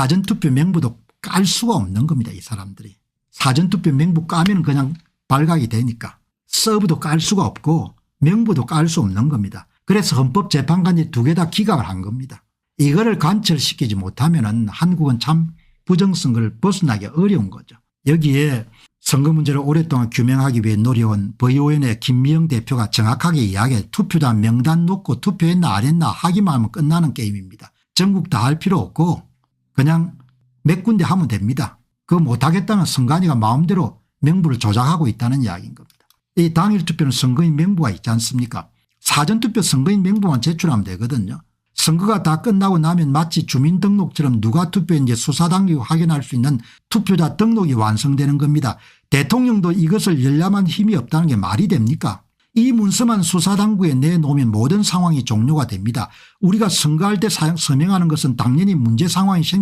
사전투표 명부도 깔 수가 없는 겁니다. 이 사람들이. 사전투표 명부 까면 그냥 발각이 되니까 서브도 깔 수가 없고 명부도 깔 수 없는 겁니다. 그래서 헌법재판관이 두 개 다 기각을 한 겁니다. 이거를 관철시키지 못하면 한국은 참 부정선거를 벗어나기 어려운 거죠. 여기에 선거 문제를 오랫동안 규명하기 위해 노려온 VON의 김미영 대표가 정확하게 이야기해 투표단 명단 놓고 투표했나 안 했나 하기만 하면 끝나는 게임입니다. 전국 다 할 필요 없고 그냥 몇 군데 하면 됩니다. 그거 못하겠다면 선관위가 마음대로 명부를 조작하고 있다는 이야기인 겁니다. 이 당일 투표는 선거인 명부가 있지 않습니까 사전투표 선거인 명부만 제출하면 되거든요. 선거가 다 끝나고 나면 마치 주민등록처럼 누가 투표했는지 수사당국이 확인할 수 있는 투표자 등록이 완성되는 겁니다. 대통령도 이것을 열려만 힘이 없다는 게 말이 됩니까 이 문서만 수사당국에 내놓으면 모든 상황이 종료가 됩니다. 우리가 선거할 때 서명하는 것은 당연히 문제 상황이 생